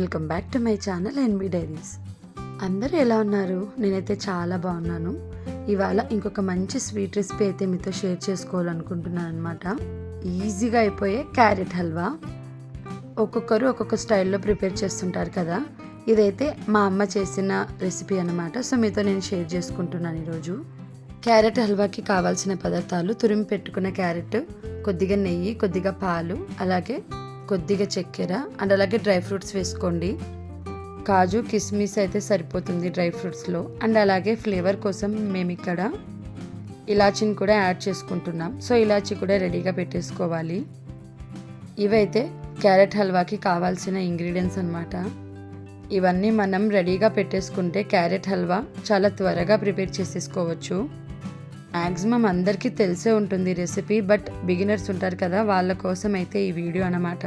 Welcome back to my channel NB diaries. అందరూ ఎలా ఉన్నారు? నేనైతే చాలా బాగున్నాను. ఇవాళ ఇంకొక మంచి స్వీట్ రెసిపీ అయితే మీతో షేర్ చేసుకోవాలనుకుంటున్నాను అనమాట ఈజీగా అయిపోయే క్యారెట్ హల్వా. ఒక్కొక్కరు ఒక్కొక్క స్టైల్లో ప్రిపేర్ చేస్తుంటారు కదా? ఇదైతే మా అమ్మ చేసిన రెసిపీ అనమాట సో మీతో నేను షేర్ చేసుకుంటున్నాను ఈరోజు. క్యారెట్ హల్వాకి కావాల్సిన పదార్థాలు తురిమి పెట్టుకున్న క్యారెట్ కొద్దిగా నెయ్యి కొద్దిగా పాలు అలాగే కొద్దిగా చక్కెర అండ్ అలాగే డ్రై ఫ్రూట్స్ వేసుకోండి. కాజు కిస్మిస్ అయితే సరిపోతుంది డ్రై ఫ్రూట్స్లో. అండ్ అలాగే ఫ్లేవర్ కోసం మేము ఇక్కడ ఇలాచీని కూడా యాడ్ చేసుకుంటున్నాం. సో ఇలాచీ కూడా రెడీగా పెట్టేసుకోవాలి. ఇవైతే క్యారెట్ హల్వాకి కావాల్సిన ఇంగ్రీడియంట్స్ అనమాట ఇవన్నీ మనం రెడీగా పెట్టేసుకుంటే క్యారెట్ హల్వా చాలా త్వరగా ప్రిపేర్ చేసేసుకోవచ్చు. మ్యాక్సిమం అందరికీ తెలిసే ఉంటుంది రెసిపీ బట్ బిగినర్స్ ఉంటారు కదా వాళ్ళ కోసం అయితే ఈ వీడియో అనమాట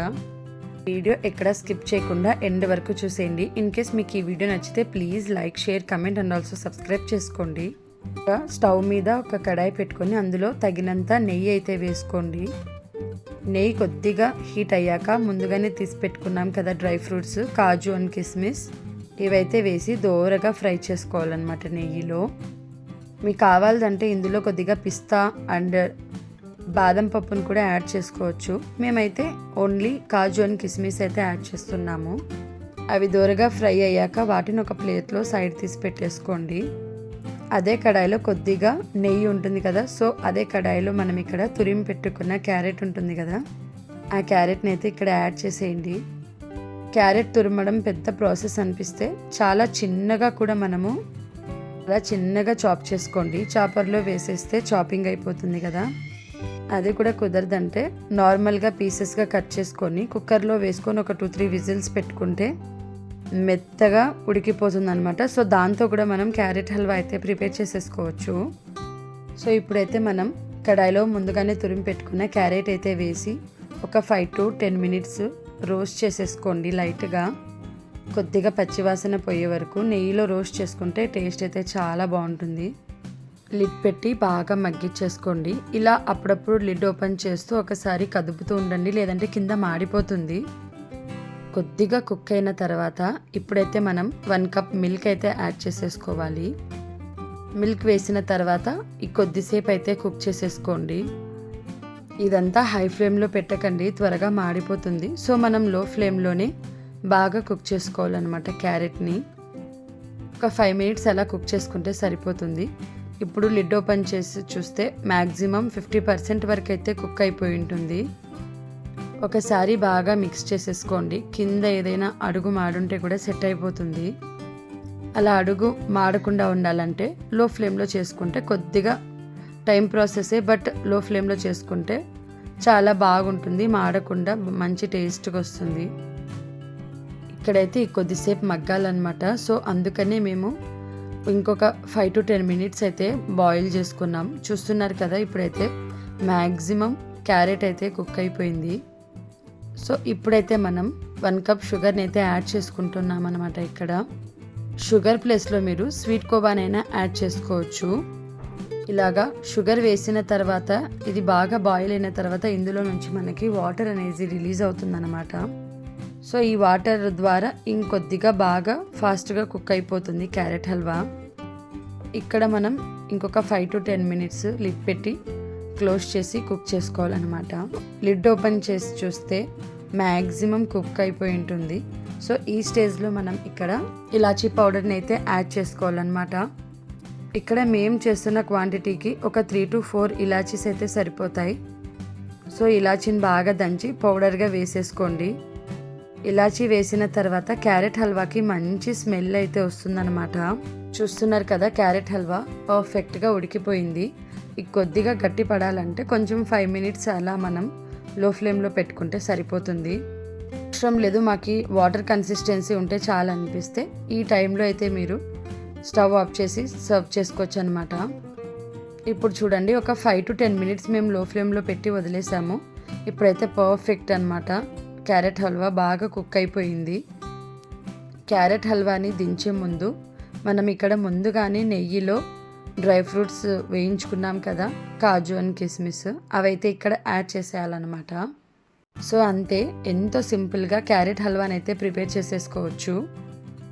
వీడియో ఎక్కడ స్కిప్ చేయకుండా ఎండ్ వరకు చూసేయండి. ఇన్ కేస్ మీకు ఈ వీడియో నచ్చితే please like share comment and also subscribe చేసుకోండి. స్టవ్ మీద ఒక కడాయి పెట్టుకొని అందులో తగినంత నెయ్యి అయితే వేసుకోండి. నెయ్యి కొద్దిగా హీట్ అయ్యాక ముందుగానే తీసి పెట్టుకున్నాం కదా డ్రై ఫ్రూట్స్ కాజు అండ్ కిస్మిస్. ఇవైతే వేసి దోరగా ఫ్రై చేసుకోవాలన్నమాట నెయ్యిలో. మీకు కావాలంటే ఇందులో కొద్దిగా పిస్తా అండ్ బాదం పప్పును కూడా యాడ్ చేసుకోవచ్చు. మేమైతే ఓన్లీ కాజు అండ్ కిస్మిస్ అయితే యాడ్ చేస్తున్నాము. అవి దూరగా ఫ్రై అయ్యాక వాటిని ఒక ప్లేట్లో సైడ్ తీసి పెట్టేసుకోండి. అదే కడాయిలో కొద్దిగా నెయ్యి ఉంటుంది కదా సో అదే కడాయిలో మనం ఇక్కడ తురిమి పెట్టుకున్న క్యారెట్ ఉంటుంది కదా ఆ క్యారెట్ని అయితే ఇక్కడ యాడ్ చేసేయండి. క్యారెట్ తురమడం పెద్ద ప్రాసెస్ అనిపిస్తే చాలా చిన్నగా కూడా మనము అలా చిన్నగా చాప్ చేసుకోండి. చాపర్లో వేసేస్తే చాపింగ్ అయిపోతుంది కదా. అది కూడా కుదరదంటే నార్మల్గా పీసెస్గా కట్ చేసుకొని కుక్కర్లో వేసుకొని ఒక టూ త్రీ విజిల్స్ పెట్టుకుంటే మెత్తగా ఉడికిపోతుంది అనమాట సో దాంతో కూడా మనం క్యారెట్ హల్వా అయితే ప్రిపేర్ చేసేసుకోవచ్చు. సో ఇప్పుడైతే మనం కడాయిలో ముందుగానే తురిమి పెట్టుకున్న క్యారెట్ అయితే వేసి ఒక five to ten minutes roast చేసేసుకోండి లైట్గా. కొద్దిగా పచ్చివాసన పోయే వరకు నెయ్యిలో రోస్ట్ చేసుకుంటే టేస్ట్ అయితే చాలా బాగుంటుంది. లిడ్ పెట్టి బాగా మగ్గిచ్చేసుకోండి ఇలా అప్పుడప్పుడు లిడ్ ఓపెన్ చేస్తూ ఒకసారి కదుపుతూ ఉండండి లేదంటే కింద మాడిపోతుంది. కొద్దిగా కుక్ అయిన తర్వాత ఇప్పుడైతే మనం వన్ కప్ మిల్క్ అయితే యాడ్ చేసేసుకోవాలి. మిల్క్ వేసిన తర్వాత ఈ కొద్దిసేపు అయితే కుక్ చేసేసుకోండి. ఇదంతా హై ఫ్లేమ్లో పెట్టకండి త్వరగా మాడిపోతుంది. సో మనం లో ఫ్లేమ్లోనే బాగా కుక్ చేసుకోవాలన్నమాట క్యారెట్ని. ఒక ఫైవ్ మినిట్స్ అలా కుక్ చేసుకుంటే సరిపోతుంది. ఇప్పుడు లిడ్ ఓపెన్ చేసి చూస్తే మ్యాక్సిమం ఫిఫ్టీ పర్సెంట్ వరకు అయితే కుక్ అయిపోయి ఉంటుంది. ఒకసారి బాగా మిక్స్ చేసేసుకోండి. కింద ఏదైనా అడుగు మాడుంటే కూడా సెట్ అయిపోతుంది. అలా అడుగు మాడకుండా ఉండాలంటే లో ఫ్లేమ్లో చేసుకుంటే కొద్దిగా టైం ప్రాసెసే బట్లో ఫ్లేమ్లో చేసుకుంటే చాలా బాగుంటుంది. మాడకుండా మంచి టేస్ట్గా వస్తుంది. ఇక్కడైతే కొద్దిసేపు మగ్గాలన్నమాట. సో అందుకనే మేము ఇంకొక ఫైవ్ టు టెన్ మినిట్స్ అయితే బాయిల్ చేసుకున్నాం. చూస్తున్నారు కదా ఇప్పుడైతే మ్యాక్సిమం క్యారెట్ అయితే కుక్ అయిపోయింది. సో ఇప్పుడైతే మనం వన్ కప్ షుగర్ని అయితే యాడ్ చేసుకుంటున్నాం అనమాట ఇక్కడ. షుగర్ ప్లేస్లో మీరు స్వీట్ కోబానైనా యాడ్ చేసుకోవచ్చు. ఇలాగా షుగర్ వేసిన తర్వాత ఇది బాగా బాయిల్ అయిన తర్వాత ఇందులో నుంచి మనకి వాటర్ అనేది రిలీజ్ అవుతుందన్నమాట. సో ఈ వాటర్ ద్వారా ఇంకొద్దిగా బాగా ఫాస్ట్గా కుక్ అయిపోతుంది క్యారెట్ హల్వా. ఇక్కడ మనం ఇంకొక five to ten minutes lid పెట్టి క్లోజ్ చేసి కుక్ చేసుకోవాలన్నమాట. లిడ్ ఓపెన్ చేసి చూస్తే మ్యాక్సిమం కుక్ అయిపోయి ఉంటుంది. సో ఈ స్టేజ్లో మనం ఇక్కడ ఇలాచీ పౌడర్ని అయితే యాడ్ చేసుకోవాలన్నమాట. ఇక్కడ మేము చేస్తున్న క్వాంటిటీకి ఒక త్రీ టు ఫోర్ ఇలాచీస్ అయితే సరిపోతాయి. సో ఇలాచీని బాగా దంచి పౌడర్గా వేసేసుకోండి. ఇలాచీ వేసిన తర్వాత క్యారెట్ హల్వాకి మంచి స్మెల్ అయితే వస్తుందన్నమాట. చూస్తున్నారు కదా క్యారెట్ హల్వా పర్ఫెక్ట్గా ఉడికిపోయింది. ఈ కొద్దిగా గట్టి పడాలంటే కొంచెం ఫైవ్ మినిట్స్ అలా మనం లో ఫ్లేమ్లో పెట్టుకుంటే సరిపోతుంది. అవసరం లేదు మాకు వాటర్ కన్సిస్టెన్సీ ఉంటే చాలా అనిపిస్తే ఈ టైంలో అయితే మీరు స్టవ్ ఆఫ్ చేసి సర్వ్ చేసుకోవచ్చు అనమాట ఇప్పుడు చూడండి ఒక ఫైవ్ టు టెన్ మినిట్స్ మేము లో ఫ్లేమ్లో పెట్టి వదిలేసాము. ఇప్పుడైతే పర్ఫెక్ట్ అనమాట క్యారెట్ హల్వా బాగా కుక్ అయిపోయింది. క్యారెట్ హల్వాని దించే ముందు మనం ఇక్కడ ముందుగానే నెయ్యిలో డ్రై ఫ్రూట్స్ వేయించుకున్నాం కదా కాజు అండ్ కిస్మిస్. అవైతే ఇక్కడ యాడ్ చేసేయాలన్నమాట. సో అంతే ఎంతో సింపుల్గా క్యారెట్ హల్వాని అయితే ప్రిపేర్ చేసేసుకోవచ్చు.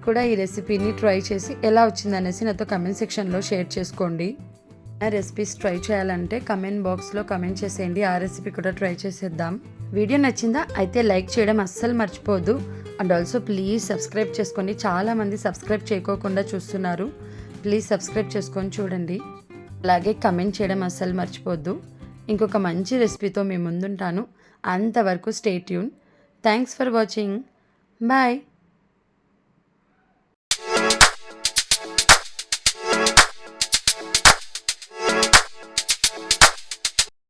కూడా ఈ రెసిపీని ట్రై చేసి ఎలా వచ్చిందనేసి నాతో కమెంట్ సెక్షన్లో షేర్ చేసుకోండి. ఆ రెసిపీస్ ట్రై చేయాలంటే కమెంట్ బాక్స్లో కమెంట్ చేసేయండి. ఆ రెసిపీ కూడా ట్రై చేసేద్దాం. వీడియో నచ్చిందా అయితే లైక్ చేయడం అస్సలు మర్చిపోవద్దు. అండ్ ఆల్సో ప్లీజ్ సబ్స్క్రైబ్ చేసుకోండి చాలామంది సబ్స్క్రైబ్ చేయకోకుండా చూస్తున్నారు. ప్లీజ్ సబ్స్క్రైబ్ చేసుకొని చూడండి. అలాగే కమెంట్ చేయడం అస్సలు మర్చిపోవద్దు. ఇంకొక మంచి రెసిపీతో మీ ముందుంటాను. అంతవరకు stay tune thanks for watching bye